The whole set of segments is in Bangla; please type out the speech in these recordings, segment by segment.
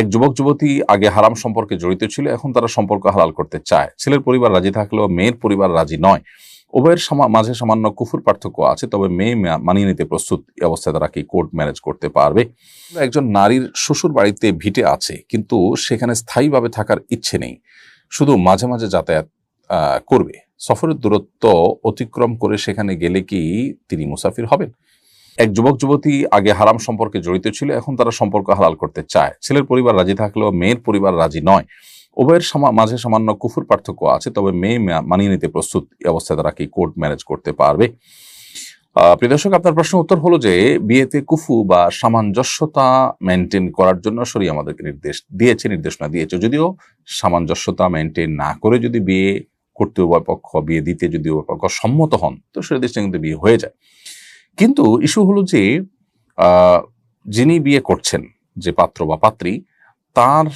এক যুবক যুবতী আগে হারাম সম্পর্কে জড়িত ছিল, এখন তারা সম্পর্ক হালাল করতে চায়। ছেলের পরিবার রাজি থাকলেও মেয়ের পরিবার রাজি নয়। উভয়ের মাঝে সামান্য কুফুর পার্থক্য আছে, তবে মেয়ে মানিয়ে নিতে প্রস্তুত অবস্থায় তারা কি কোর্ট ম্যানেজ করতে পারবে? একজন নারীর শ্বশুর বাড়িতে ভিটে আছে, কিন্তু সেখানে স্থায়ীভাবে থাকার ইচ্ছে নেই। শুধু মাঝে মাঝে যাতায়াত করবে। সফরের দূরত্ব অতিক্রম করে সেখানে গেলে কি তিনি মুসাফির হবেন? এক যুবক যুবতী আগে হারাম সম্পর্কে জড়িত ছিল এখন তারা সম্পর্ক হালাল করতে চায়। ছেলের পরিবার রাজি থাকলেও মেয়ের পরিবার রাজি নয়। উভয়ের মাঝে সামান্য কুফুর পার্থক্য আছে তবে মেয়ে মানিয়ে নিতে প্রস্তুত এই অবস্থায় তারা কি কোর্ট ম্যানেজ করতে পারবে? আহ, প্রিয় দর্শক আপনার প্রশ্ন উত্তর হলো যে বিয়েতে কুফু বা সামঞ্জস্যতা মেনটেন করার জন্য শরী আমাদেরকে নির্দেশ দিয়েছে নির্দেশনা দিয়েছে। যদিও সামঞ্জস্যতা মেনটেন না করে যদি বিয়ে করতে উভয় পক্ষ বিয়ে দিতে যদি উভয় পক্ষ সম্মত হন তো সেটা দেশে কিন্তু বিয়ে হয়ে যায়। কিন্তু ইস্যু হলো যে যিনি বিয়ে করছেন যে পাত্র বা পাত্রী, তার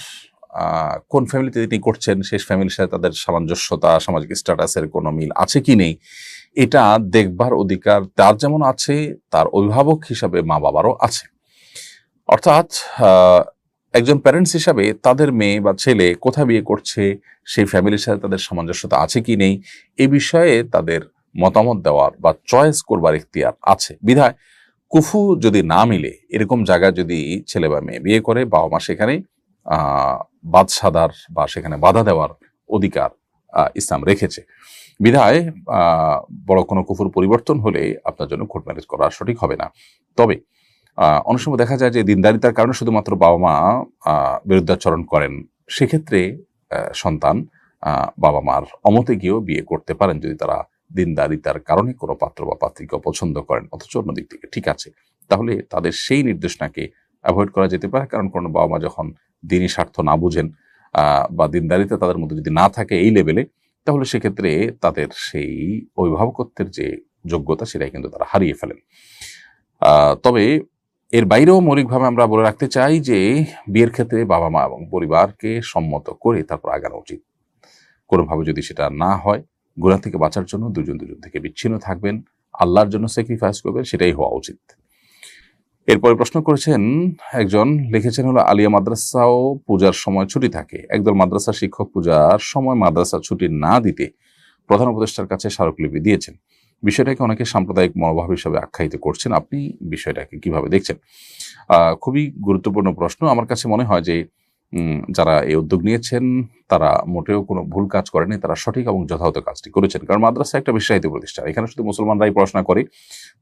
কোন ফ্যামিলিতে তিনি করছেন সেই ফ্যামিলির সাথে তাদের সামঞ্জস্যতা, সামাজিক স্ট্যাটাসের কোনো মিল আছে কি নেই, এটা দেখবার অধিকার তার যেমন আছে, তার অভিভাবক হিসাবে মা বাবারও আছে। অর্থাৎ একজন প্যারেন্টস হিসাবে তাদের মেয়ে বা ছেলে কোথায় বিয়ে করছে, সেই ফ্যামিলির সাথে তাদের সামঞ্জস্যতা আছে কি নেই, এ বিষয়ে তাদের মতামত দেওয়ার বা চয়েস করবার ইখতিয়ার আছে। বিধায় কুফু যদি না মিলে, এরকম জায়গায় যদি ছেলে বা মেয়ে বিয়ে করে, বাবা মা সেখানে আহ বাদ সাদার বা সেখানে বাধা দেওয়ার অধিকার ইসলাম রেখেছে। বিধায় বড় কোনো কুফুর পরিবর্তন হলে আপনার জন্য কোর্ট ম্যারেজ করা সঠিক হবে না। তবে অনেক সময় দেখা যায় যে দিনদারিতার কারণে শুধুমাত্র বাবা মা বিরুদ্ধাচরণ করেন। সেক্ষেত্রে সন্তান বাবা মার অমতে গিয়েও বিয়ে করতে পারেন যদি তারা দিনদারিতার কারণে কোনো পাত্র বা পাত্রীকে পছন্দ করেন, অথচ অন্য দিক থেকে ঠিক আছে। তাহলে তাদের সেই নির্দেশনাকে অ্যাভয়েড করা যেতে পারে, কারণ কোনো বাবা মা যখন দিনই স্বার্থ না বুঝেন বা দিনদারিতা তাদের মধ্যে যদি না থাকে এই লেভেলে তাহলে সেক্ষেত্রে তাদের সেই অভিভাবকত্বের যে যোগ্যতা সেটাই কিন্তু তারা হারিয়ে ফেলেন। তবে এর বাইরেও মৌলিকভাবে আমরা বলে রাখতে চাই যে বিয়ের ক্ষেত্রে বাবা মা এবং পরিবারকে সম্মত করে তারপর আগানো উচিত। কোনোভাবে যদি সেটা না হয় গুণা থেকে বাঁচার জন্য দুজন দুজন থেকে বিচ্ছিন্ন থাকবেন, আল্লাহর জন্য স্যাক্রিফাইস করবেন, সেটাই হওয়া উচিত। এরপরে প্রশ্ন করেছেন, একজন লিখেছেন হলো, আলিয়া মাদ্রাসাও পূজার সময় ছুটি থাকে। একদল মাদ্রাসা শিক্ষক পূজার সময় মাদ্রাসা ছুটি না দিতে প্রধান উপদেষ্টার কাছে স্মারকলিপি দিয়েছেন। বিষয়টাকে অনেকে সাম্প্রদায়িক মনোভাব হিসাবে আখ্যায়িত করছেন। আপনি বিষয়টাকে কীভাবে দেখছেন? খুবই গুরুত্বপূর্ণ প্রশ্ন। আমার কাছে মনে হয় যে যারা এই উদ্যোগ নিয়েছেন, তারা মোটেও কোনো ভুল কাজ করেনি, তারা সঠিক এবং যথাযথ কাজটি করেছেন। কারণ মাদ্রাসা একটা বিশ্বাহিত প্রতিষ্ঠান। এখানে শুধু মুসলমানরাই পড়াশোনা করে।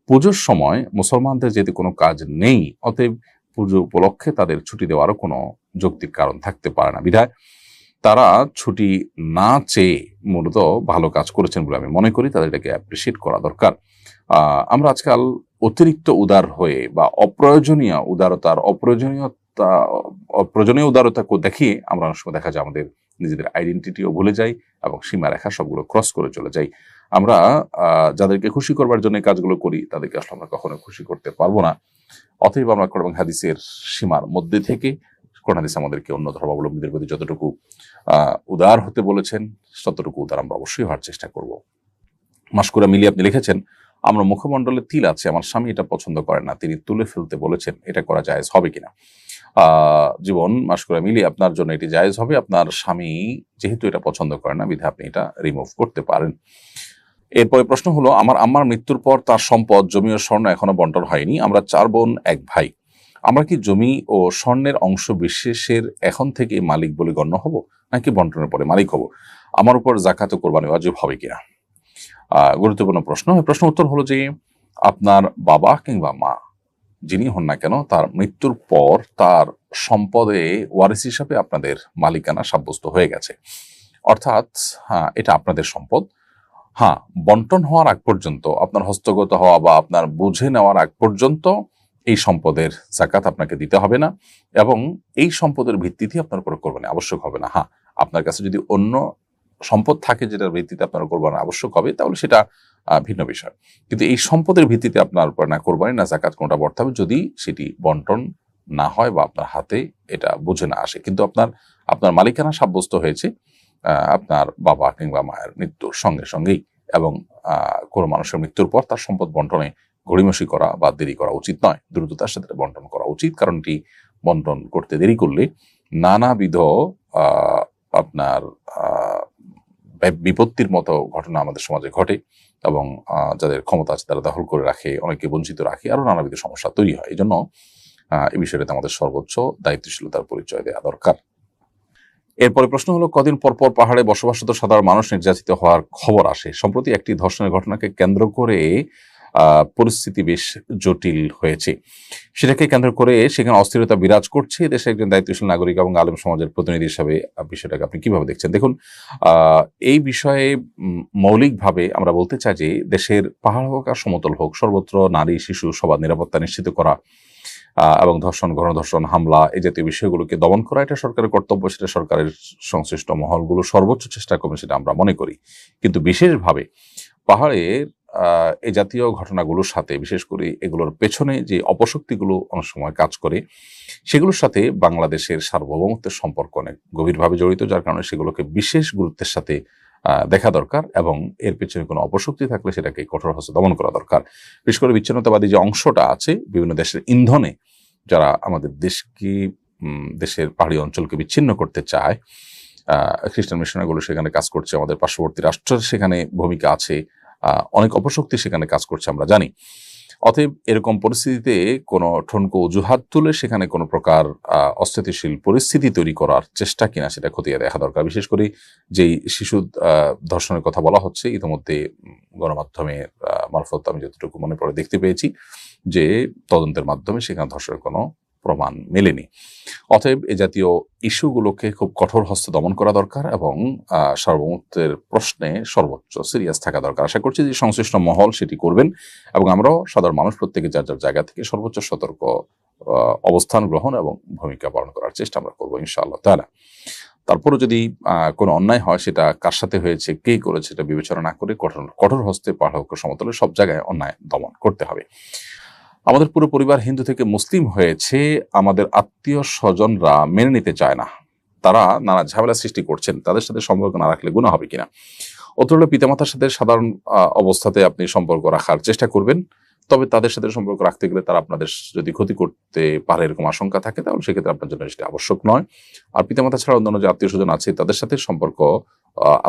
পুজোর সময় মুসলমানদের যেহেতু কোনো কাজ নেই, অতএব পুজো উপলক্ষে তাদের ছুটি দেওয়ারও কোনো যৌক্তিক কারণ থাকতে পারে না। বিধায় তারা ছুটি না চেয়ে মূলত ভালো কাজ করেছেন বলে আমি মনে করি। তাদের এটাকে অ্যাপ্রিসিয়েট করা দরকার। আমরা আজকাল অতিরিক্ত উদার হয়ে বা অপ্রয়োজনীয় উদারতার অপ্রয়োজনীয়তা অপ্রয়োজনীয় উদারতা দেখিয়ে আমরা অনেক সময় দেখা যায় আমাদের নিজেদের আইডেন্টিটিও ভুলে যাই এবং সীমারেখা সবগুলো ক্রস করে চলে যাই। আমরা যাদেরকে খুশি করবার জন্য কাজগুলো করি, তাদেরকে আসলে আমরা কখনো খুশি করতে পারব না। অতএব আমরা কোরআন হাদিসের সীমার মধ্যে থেকে কোরআন হাদিস আমাদেরকে অন্য ধর্মাবলম্বীদের প্রতি যতটুকু উদার হতে বলেছেন, ততটুকু উদার আমরা অবশ্যই হওয়ার চেষ্টা করব। মাস্কুরা মিলি আপনি লিখেছেন, আমরা মুখমণ্ডলে তিল আছে, আমার স্বামী এটা পছন্দ করেন না, তিনি তুলে ফেলতে বলেছেন, এটা করা যায় হবে কিনা? জীবন মাস্কুরা মিলিয়ে আপনার জন্য এটি জায়েজ হবে। আপনার স্বামী যেহেতু এটা পছন্দ করেন না, বিধে আপনি এটা রিমুভ করতে পারেন। এরপরে প্রশ্ন হলো, আমার আম্মার মৃত্যুর পর তার সম্পদ, জমি ও স্বর্ণ এখনও বন্টন হয়নি। আমরা চার বোন, এক ভাই। আমরা কি জমি ও স্বর্ণের অংশ বিশেষের এখন থেকে মালিক বলে গণ্য হব, নাকি বন্টনের পরে মালিক হব? আমার উপর জাকাত কোরবানি ওয়াজিব হবে কিনা? গুরুত্বপূর্ণ প্রশ্ন। প্রশ্ন উত্তর হলো যে, আপনার বাবা কিংবা মা যিনি হন না কেন, তার মৃত্যুর পর তার সম্পদে ওয়ারিস হিসাবে আপনাদের মালিকানা সাব্যস্ত হয়ে গেছে। অর্থাৎ হ্যাঁ এটা আপনাদের সম্পদ। হ্যাঁ বন্টন হওয়ার আগ পর্যন্ত, আপনার হস্তগত হওয়া বা আপনার বুঝে নেওয়ার আগ পর্যন্ত এই সম্পদের জাকাত আপনাকে দিতে হবে না এবং এই সম্পদের ভিত্তিতে আপনার উপর কোরবানি আবশ্যক হবে না। হ্যাঁ আপনার কাছে যদি অন্য সম্পদ থাকে যেটার ভিত্তিতে আপনার কোরবানি আবশ্যক হবে, তাহলে সেটা ভিন্ন বিষয়। কিন্তু এই সম্পদের ভিত্তিতে আপনার উপর না কোরবানি, না জাকাত কোনটা বর্তে হবে যদি সেটি বন্টন না হয় বা আপনার হাতে এটা বুঝে না আসে। কিন্তু আপনার আপনার মালিকানা সাব্যস্ত হয়েছে আপনার বাবা কিংবা মায়ের মৃত্যুর সঙ্গে সঙ্গেই এবং কোনো মানুষের মৃত্যুর পর তার সম্পদ বন্টনে গড়িমসি করা বা দেরি করা উচিত নয়। দ্রুততার সাথে বন্টন করা উচিত কারণ এটি বন্টন করতে দেরি করলে নানাবিধ আপনার বিপত্তির মতো ঘটনা আমাদের সমাজে ঘটে এবং যাদের ক্ষমতা আছে তারা দখল করে রাখে অনেকে বঞ্চিত রাখে, আরও নানাবিধ সমস্যা তৈরি হয়। এই জন্য এই বিষয়টাতে আমাদের সর্বোচ্চ দায়িত্বশীলতার পরিচয় দেওয়া দরকার। এরপরে প্রশ্ন হলো, কদিন পরপর পর পাহাড়ে বসবাসরত সাধারণ মানুষ নির্যাতিত হওয়ার খবর আসে। সম্প্রতি একটি ধর্ষণের ঘটনাকে কেন্দ্র করে পরিস্থিতি বেশ জটিল হয়েছে। সেটাকে কেন্দ্র করে সেখানে অস্থিরতা বিরাজ করছে। দেশে একজন দায়িত্বশীল নাগরিক এবং আলম সমাজের প্রতিনিধি হিসাবে বিষয়টাকে আপনি কীভাবে দেখছেন? দেখুন এই বিষয়ে মৌলিকভাবে আমরা বলতে চাই যে দেশের পাহাড় হোক আর সমতল হোক, সর্বত্র নারী, শিশু, সবার নিরাপত্তা নিশ্চিত করা এবং ধর্ষণ, গণধর্ষণ, হামলা এই জাতীয় বিষয়গুলোকে দমন করা, এটা সরকারের কর্তব্য, সেটা সরকারের সংশ্লিষ্ট মহলগুলো সর্বোচ্চ চেষ্টা করবে, সেটা আমরা মনে করি। কিন্তু বিশেষভাবে পাহাড়ের এই জাতীয় ঘটনাগুলোর সাথে, বিশেষ করে এগুলোর পেছনে যে অপশক্তিগুলো অনেক সময় কাজ করে, সেগুলোর সাথে বাংলাদেশের সার্বভৌমত্বের সম্পর্ক অনেক গভীরভাবে জড়িত, যার কারণে সেগুলোকে বিশেষ গুরুত্বের সাথে দেখা দরকার এবং এর পেছনে কোনো অপশক্তি থাকলে সেটাকে কঠোর হস্তে দমন করা দরকার। বিশেষ করে বিচ্ছিন্নতাবাদী যে অংশটা আছে, বিভিন্ন দেশের ইন্ধনে যারা আমাদের দেশকে দেশের পাহাড়ি অঞ্চলকে বিচ্ছিন্ন করতে চায় খ্রিস্টান মিশনারিগুলো সেখানে কাজ করছে, আমাদের পার্শ্ববর্তী রাষ্ট্রের সেখানে ভূমিকা আছে অনেক অপশক্তি সেখানে কাজ করছে আমরা জানি। অতএব এরকম পরিস্থিতিতে কোনো ঠনকো অজুহাত তুলে সেখানে কোনো প্রকার অস্থিতিশীল পরিস্থিতি তৈরি করার চেষ্টা কিনা সেটা খতিয়ে দেখা দরকার। বিশেষ করে যেই শিশু ধর্ষণের কথা বলা হচ্ছে, ইতিমধ্যে গণমাধ্যমের মারফত আমি যতটুকু মনে পড়ে দেখতে পেয়েছি যে তদন্তের মাধ্যমে সেখানে ধর্ষণের কোনো প্রমাণ মেলেনি। অতএব এ জাতীয় ইস্যুগুলোকে খুব কঠোর হস্তে দমন করা দরকার এবং সার্বভৌমত্বের প্রশ্নে সর্বোচ্চ সিরিয়াস থাকা দরকার। আশা করছি যে সংশ্লিষ্ট মহল সেটি করবেন এবং আমরাও সাধারণ মানুষ প্রত্যেকে যার যার জায়গা থেকে সর্বোচ্চ সতর্ক অবস্থান গ্রহণ এবং ভূমিকা পালন করার চেষ্টা আমরা করব ইনশাআল্লাহ তাহলে তারপরে যদি কোনো অন্যায় হয় সেটা কার সাথে হয়েছে, কে করেছে সেটা বিবেচনা না করে কঠোর কঠোর হস্তে পাঠক সমতলে সব জায়গায় অন্যায় দমন করতে হবে। আমাদের পুরো পরিবার হিন্দু থেকে মুসলিম হয়েছে, আমাদের আত্মীয় স্বজনরা মেনে নিতে চায় না। তারা নানা ঝামেলা সৃষ্টি করছেন, তাদের সাথে সম্পর্ক না রাখলে গুণা হবে কিনা? অতএব পিতামাতার সাথে সাধারণ অবস্থাতে আপনি সম্পর্ক রাখার চেষ্টা করবেন। তবে তাদের সাথে সম্পর্ক রাখতে গেলে তারা আপনাদের যদি ক্ষতি করতে পারে এরকম আশঙ্কা থাকে, তাহলে সেক্ষেত্রে আপনার জন্য সেটা আবশ্যক নয়। আর পিতামাতা ছাড়া অন্যান্য যে আত্মীয় স্বজন আছে, তাদের সাথে সম্পর্ক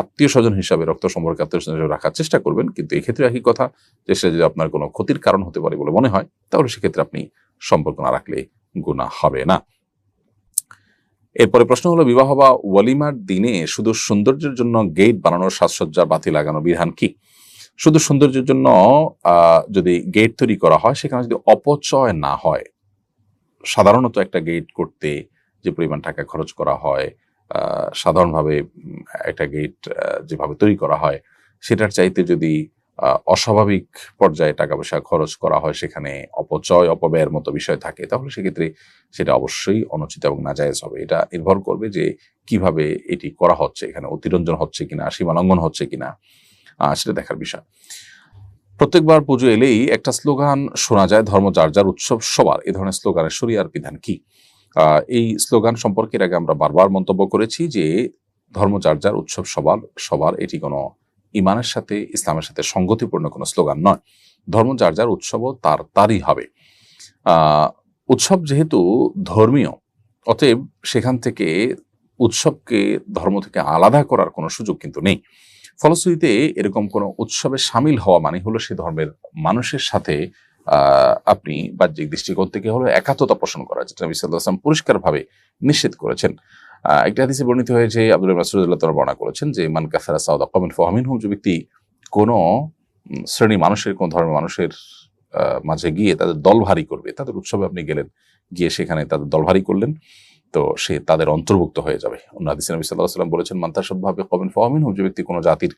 আত্মীয় স্বজন হিসাবে রক্ত সম্পর্কে আত্মীয় স্বজন হিসাবে রাখার চেষ্টা করবেন, কিন্তু এক্ষেত্রে একই কথা যে সেটা যদি আপনার কোনো ক্ষতির কারণ হতে পারে বলে মনে হয়, তাহলে সেক্ষেত্রে আপনি সম্পর্ক না রাখলে গুণা হবে না। এরপরে প্রশ্ন হলো, বিবাহ বা ওয়ালিমার দিনে শুধু সৌন্দর্যের জন্য গেট বানানোর সাজসজ্জা, বাতি লাগানো বিধান কি? শুধু সৌন্দর্যের জন্য যদি গেট তৈরি করা হয়, সেখানে যদি অপচয় না হয়, সাধারণত একটা গেট করতে যে পরিমাণ টাকা খরচ করা হয় সাধারণভাবে একটা গেট যেভাবে তৈরি করা হয়, সেটার চাইতে যদি অস্বাভাবিক পর্যায়ে টাকা পয়সা খরচ করা হয়, সেখানে অপচয়, অপব্যয়ের মতো বিষয় থাকে, তাহলে সেক্ষেত্রে সেটা অবশ্যই অনুচিত এবং নাজায়েজ হবে। এটা নির্ভর করবে যে কীভাবে এটি করা হচ্ছে, এখানে অতিরঞ্জন হচ্ছে কিনা সীমা লঙ্ঘন হচ্ছে কিনা সেটা দেখার বিষয়। প্রত্যেকবার পুজো এলেই একটা স্লোগান শোনা যায়, ধর্ম যার যার উৎসব সবার। এ ধরনের স্লোগানের শরিয়ার বিধান কি? এই স্লোগান সম্পর্কে আগে আমরা বারবার মন্তব্য করেছি যে ধর্ম যার যার উৎসব সবার সবার এটি কোনো ইমানের সাথে, ইসলামের সাথে সঙ্গতিপূর্ণ কোনো স্লোগান নয়। ধর্ম যার যার উৎসবও তার, তারই হবে। উৎসব যেহেতু ধর্মীয়, অতএব সেখান থেকে উৎসবকে, ধর্ম থেকে আলাদা করার কোনো সুযোগ কিন্তু নেই। ফলশ্রুতিতে এরকম কোনো উৎসবে সামিল হওয়া মানে হলো সে ধর্মের মানুষের সাথে আপনি বাহ্যিক দৃষ্টিকোণ থেকে হলো একাত্মতা পোষণ করা, যেটা নবী সাল্লাল্লাহু আলাইহি ওয়াসাল্লাম পরিষ্কারভাবে নিষেধ করেছেন। একটা হাদিসে বর্ণিত হয়েছে, আব্দুল মাসুদুল্লাহ তারা বর্ণনা করেছেন যে, মান কাসারা সাউদা কমিন ফহমিন হুম যে ব্যক্তি কোনো শ্রেণি মানুষের, কোন ধর্মের মানুষের মাঝে গিয়ে তাদের দল ভারী করবে, তাদের উৎসবে আপনি গেলেন, গিয়ে সেখানে তাদের দল ভারী করলেন, তো সে তাদের অন্তর্ভুক্ত হয়ে যাবে। অন্য হাদিসে নবী সাল্লাহ বলেছেন মান্তাসভাবে কমিন ফহমিন হুম যে ব্যক্তি কোনো জাতির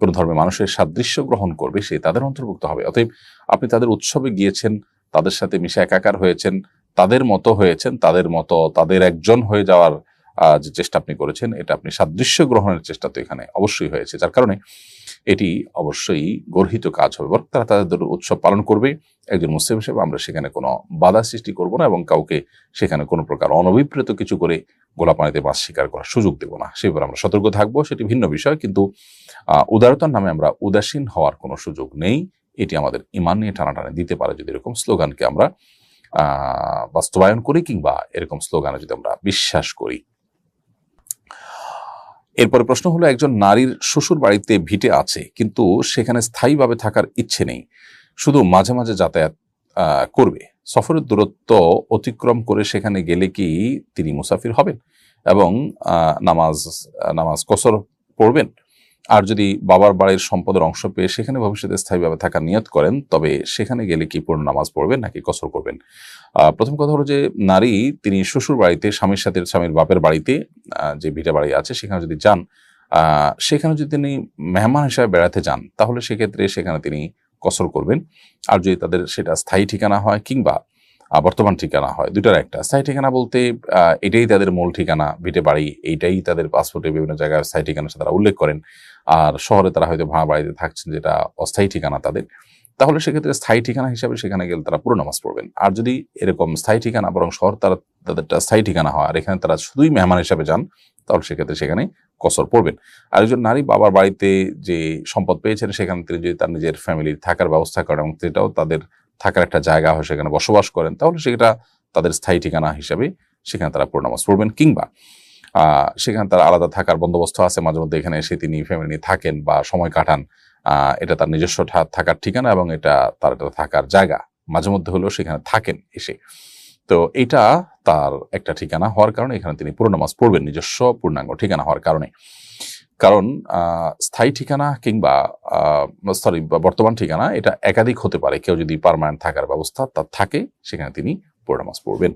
কোনো ধর্মের মানুষের সাদৃশ্য গ্রহণ করবে, সে তাদের অন্তর্ভুক্ত হবে। অতএব আপনি তাদের উৎসবে গিয়েছেন, তাদের সাথে মিশে একাকার হয়েছেন, তাদের মতো হয়েছেন, তাদের মতো, তাদের একজন হয়ে যাওয়ার যে চেষ্টা আপনি করেছেন, এটা আপনি সাদৃশ্য গ্রহণের চেষ্টা তো এখানে অবশ্যই হয়েছে। যার কারণে এটি অবশ্যই গর্হিত কাজ হবে বরং তারা তাদের উৎসব পালন করবে। একজন মুসলিম হিসেবে আমরা সেখানে কোনো বাধা সৃষ্টি করব না এবং কাউকে সেখানে কোনো প্রকার অনভিপ্রেত কিছু করে গোলা পানিতে মাছ শিকার করার সুযোগ দেব না। সে ব্যাপারে আমরা সতর্ক থাকব, সেটি ভিন্ন বিষয় কিন্তু উদারতার নামে আমরা উদাসীন হওয়ার কোনো সুযোগ নেই। এটি আমাদের ইমান নিয়ে টানাটানি দিতে পারে যদি এরকম স্লোগানকে আমরা বাস্তবায়ন করি কিংবা এরকম স্লোগানে যদি আমরা বিশ্বাস করি। এরপরে প্রশ্ন হলো, একজন নারীর শ্বশুর বাড়িতে ভিটে আছে, কিন্তু সেখানে স্থায়ীভাবে থাকার ইচ্ছে নেই, শুধু মাঝে মাঝে যাতায়াত করবে। সফরের দূরত্ব অতিক্রম করে সেখানে গেলে কি তিনি মুসাফির হবেন? এবং নামাজ নামাজ কসর পড়বেন? আর যদি বাবার বাড়ির সম্পদের অংশ পেয়ে সেখানে ভবিষ্যতে স্থায়ীভাবে থাকার নিয়ত করেন, তবে সেখানে গেলে কি পূর্ণ নামাজ পড়বেন নাকি কসর করবেন? প্রথম কথা হলো যে নারী, তিনি শ্বশুর বাড়িতে, স্বামীর সাথে, স্বামীর বাপের বাড়িতে যে ভিটা বাড়ি আছে, সেখানে যদি যান সেখানে যদি তিনি মেহমান হিসাবে বেড়াতে যান, তাহলে সেক্ষেত্রে সেখানে তিনি কসর করবেন। আর যদি তাদের সেটা স্থায়ী ঠিকানা হয় কিংবা বর্তমান ঠিকানা হয় দুটার একটা। স্থায়ী ঠিকানা বলতে এটাই তাদের মূল ঠিকানা, ভিটে বাড়ি, এইটাই তাদের পাসপোর্টে বিভিন্ন জায়গায় স্থায়ী ঠিকানা তারা উল্লেখ করেন। আর শহরে তারা হয়তো ভাড়া বাড়িতে থাকছেন, যেটা অস্থায়ী ঠিকানা তাদের। তাহলে সেক্ষেত্রে স্থায়ী ঠিকানা হিসাবে সেখানে গেলে তারা পুরো নামাজ পড়বেন। আর যদি এরকম স্থায়ী ঠিকানা, বরং শহর তারা, তাদেরটা স্থায়ী ঠিকানা হয়, আর এখানে তারা শুধুই মেহমান হিসাবে যান, তাহলে সেক্ষেত্রে সেখানে কসর পড়বেন। আর একজন নারী বাবার বাড়িতে যে সম্পদ পেয়েছেন, সেখানে তিনি যদি তার নিজের ফ্যামিলির থাকার ব্যবস্থা করেন এবং সেটাও তাদের থাকার একটা জায়গা হয়, সেখানে বসবাস করেন, তাহলে সেটা তাদের স্থায়ী ঠিকানা হিসাবে সেখানে তারা পুরো নামাজ পড়বেন। কিংবা সেখানে তার আলাদা থাকার বন্দোবস্ত আছে মাঝে মধ্যে এখানে এসে তিনি ফ্যামিলি থাকেন বা সময় কাটান। এটা তার নিজস্ব থাকার ঠিকানা এবং এটা তার একটা থাকার জায়গা। মাঝে মধ্যে হলেও সেখানে থাকেন এসে। তো এটা তার একটা ঠিকানা হওয়ার কারণে এখানে তিনি পুরো নামাজ পড়বেন, নিজস্ব পূর্ণাঙ্গ ঠিকানা হওয়ার কারণে। কারণ স্থায়ী ঠিকানা কিংবা সরি বর্তমান ঠিকানা এটা একাধিক হতে পারে। কেউ যদি পারমানেন্ট থাকার ব্যবস্থা তার থাকে, সেখানে তিনি পুরো নামাজ পড়বেন।